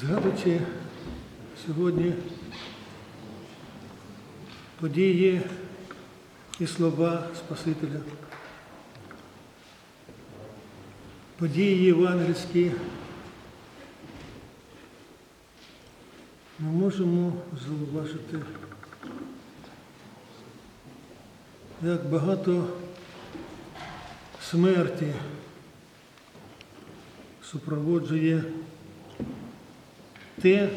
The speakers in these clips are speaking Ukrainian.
Згадуючи сьогодні події і слова Спасителя, події євангельські, ми можемо зауважити, як багато смерті супроводжує те,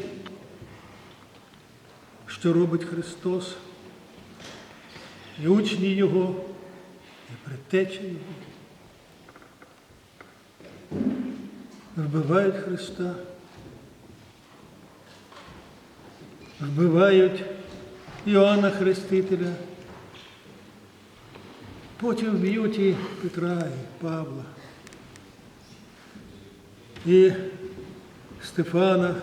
що робить Христос, і учні Його, і предтечі Його. Вбивають Христа, вбивають Іоанна Хрестителя, потім б'ють і Петра, і Павла, і Стефана.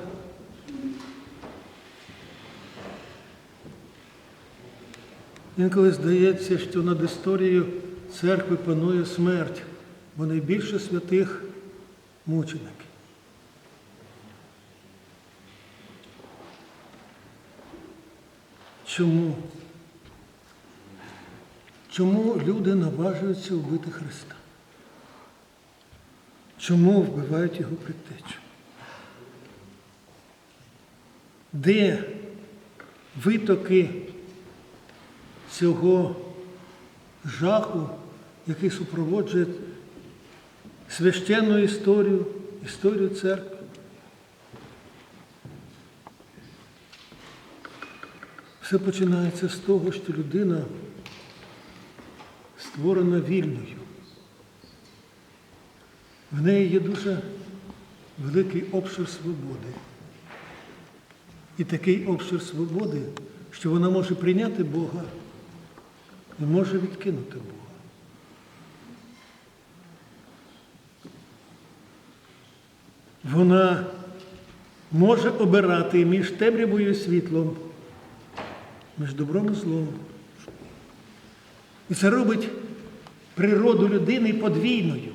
Інколи здається, що над історією церкви панує смерть, бо найбільше святих мучеників. Чому? Чому люди наважуються вбити Христа? Чому вбивають його предтечу? Де витоки цього жаху, який супроводжує священну історію, історію церкви? Все починається з того, що людина створена вільною. В неї є дуже великий обшир свободи. І такий обшир свободи, що вона може прийняти Бога і може відкинути Бога. Вона може обирати між темрявою і світлом, між добром і злом. І це робить природу людини подвійною.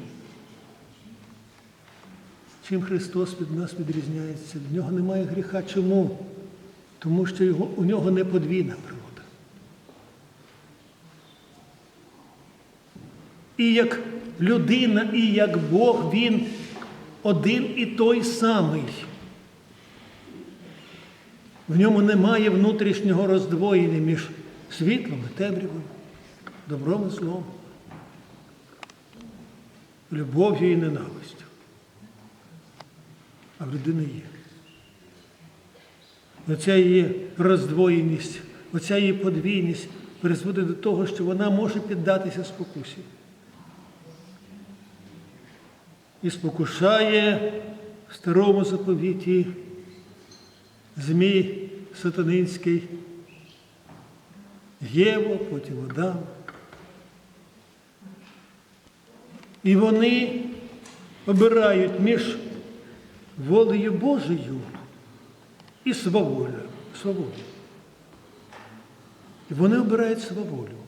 Чим Христос від нас відрізняється? В нього немає гріха. Чому? Тому що його, у нього не подвійна природа. І як людина, і як Бог, Він один і той самий. В ньому немає внутрішнього роздвоєння між світлом і темрявою, добром і злом, любов'ю і ненавистю. А в людини є. Оця її роздвоєність, оця її подвійність призводить до того, що вона може піддатися спокусі. І спокушає в старому заповіті Змій сатанинський, Єву, потім Адам. І вони обирають між волею Божою і сваволею. І вони обирають сваволю.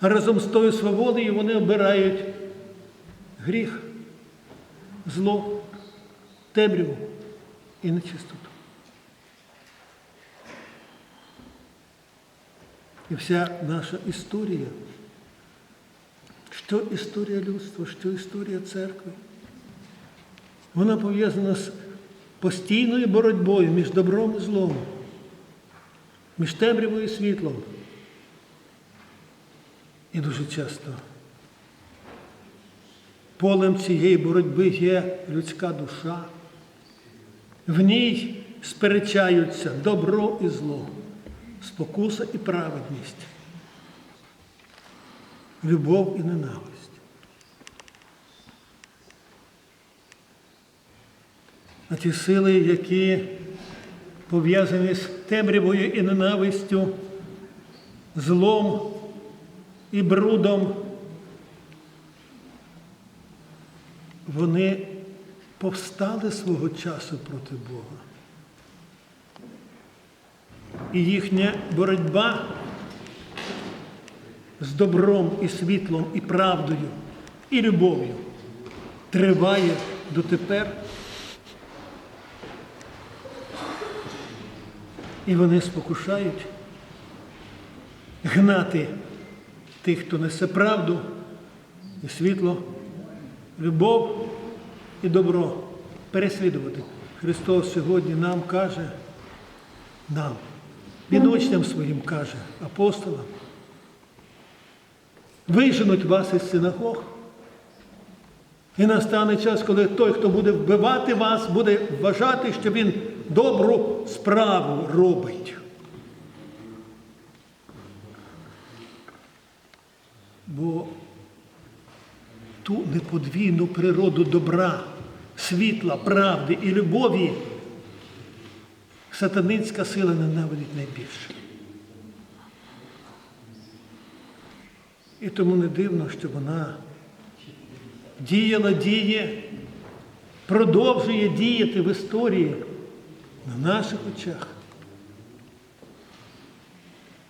А разом з тою сваволею вони обирають гріх, зло, темряву і нечистоту. І вся наша історія, що історія людства, що історія церкви, вона пов'язана з постійною боротьбою між добром і злом, між темрявою і світлом. І дуже часто полем цієї боротьби є людська душа. В ній сперечаються добро і зло, спокуса і праведність, любов і ненависть. А ті сили, які пов'язані з темрявою і ненавистю, злом і брудом, вони повстали свого часу проти Бога. І їхня боротьба з добром і світлом, і правдою, і любов'ю триває дотепер. І вони спокушають гнати тих, хто несе правду і світло, любов і добро, переслідувати. Христос сьогодні нам каже, нам, Він учням своїм каже, апостолам, виженуть вас із синагог. І настане час, коли той, хто буде вбивати вас, буде вважати, що він добру справу робить. Бо ту неподвійну природу добра, світла, правди і любові сатанинська сила ненавидить найбільше. І тому не дивно, що вона діяла, діє, продовжує діяти в історії на наших очах.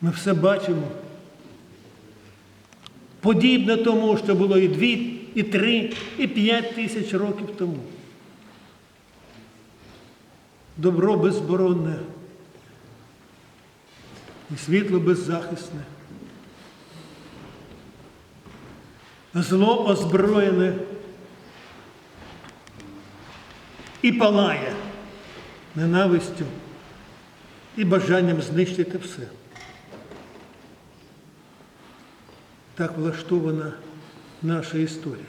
Ми все бачимо. Подібне тому, що було і дві, і три, і п'ять тисяч років тому. Добро безборонне і світло беззахисне. Зло озброєне і палає ненавистю і бажанням знищити все. Так влаштована наша історія.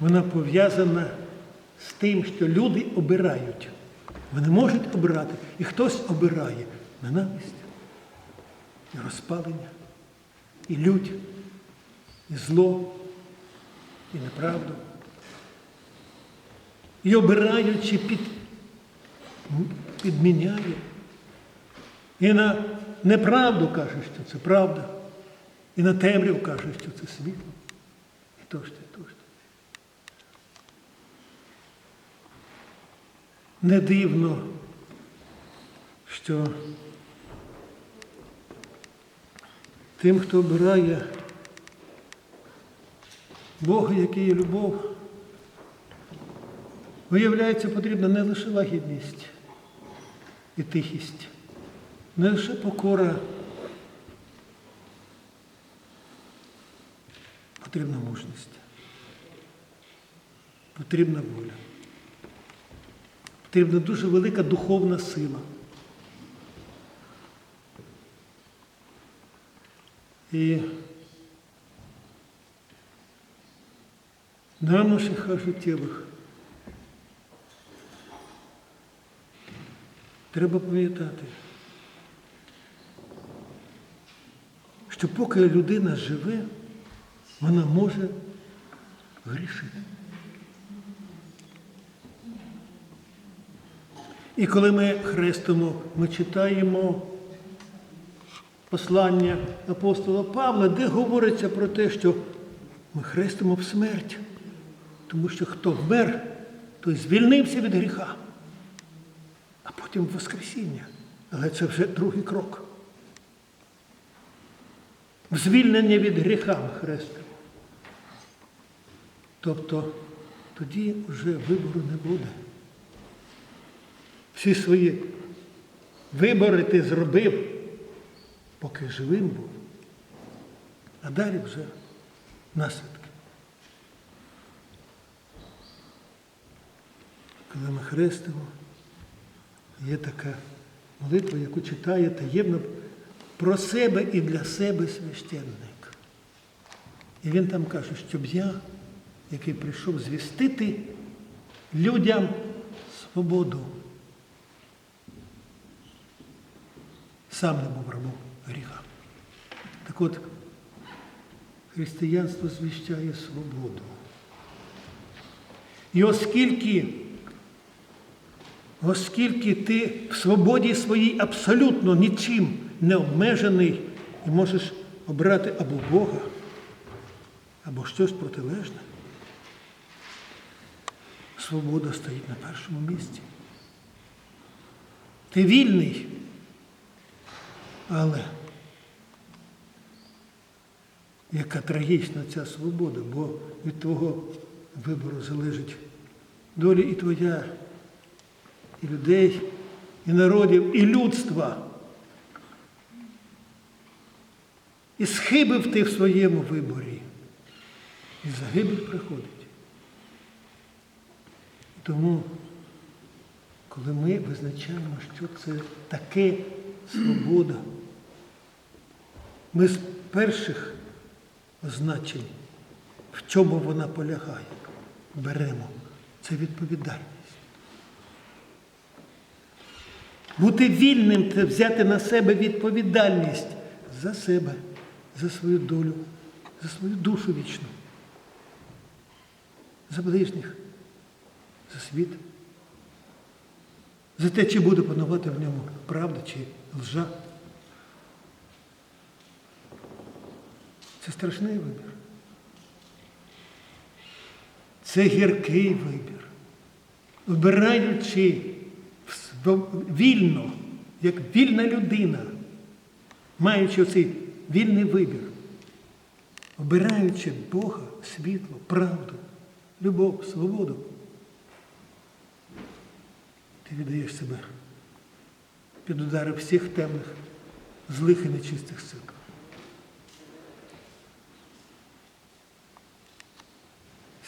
Вона пов'язана з тим, що люди обирають. Вони можуть обирати, і хтось обирає ненависть, і розпалення, і лють, і зло, і неправду. І обираючи під, підміняє. І на неправду каже, що це правда. І на темряв каже, що це світло. І то ж те, то. Не дивно, що тим, хто обирає Бога, який є любов, виявляється, потрібна не лише лагідність і тихість, не лише покора. Потрібна мужність, потрібна воля, потрібна дуже велика духовна сила. І на наших життєвих треба пам'ятати, що поки людина живе, вона може грішити. І коли ми хрестимо, ми читаємо послання апостола Павла, де говориться про те, що ми хрестимо в смерть, тому що хто вмер, той звільнився від гріха, а потім в Воскресіння. Але це вже другий крок. Звільнення від гріха ми хрестимо. Тобто тоді вже вибору не буде. Всі свої вибори ти зробив, поки живим був, а далі вже наслідки. Коли ми хрестимо, є така молитва, яку читає таємно про себе і для себе священник. І він там каже, щоб я який прийшов звістити людям свободу. Сам не був рабом гріха. Так от, християнство звіщає свободу. І оскільки, оскільки ти в свободі своїй абсолютно нічим не обмежений і можеш обрати або Бога, або щось протилежне, свобода стоїть на першому місці. Ти вільний, але яка трагічна ця свобода, бо від твого вибору залежить доля і твоя, і людей, і народів, і людства. І схибив ти в своєму виборі. І загибель приходить. Тому, коли ми визначаємо, що це таке свобода, ми з перших значень, в чому вона полягає, беремо це відповідальність. Бути вільним це взяти на себе відповідальність за себе, за свою долю, за свою душу вічну, за ближніх, за світ, за те, чи буде панувати в ньому правда чи лжа. Це страшний вибір. Це гіркий вибір. Вибираючи вільно, як вільна людина, маючи оцей вільний вибір, обираючи Бога, світло, правду, любов, свободу, ти віддаєш себе під удари всіх темних, злих і нечистих сил.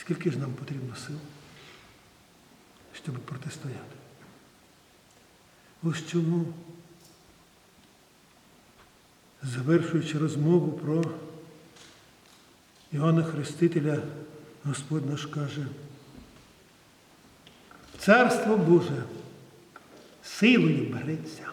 Скільки ж нам потрібно сил, щоб протистояти? Ось чому, завершуючи розмову про Іоанна Хрестителя, Господь наш каже, Царство Боже силою береться.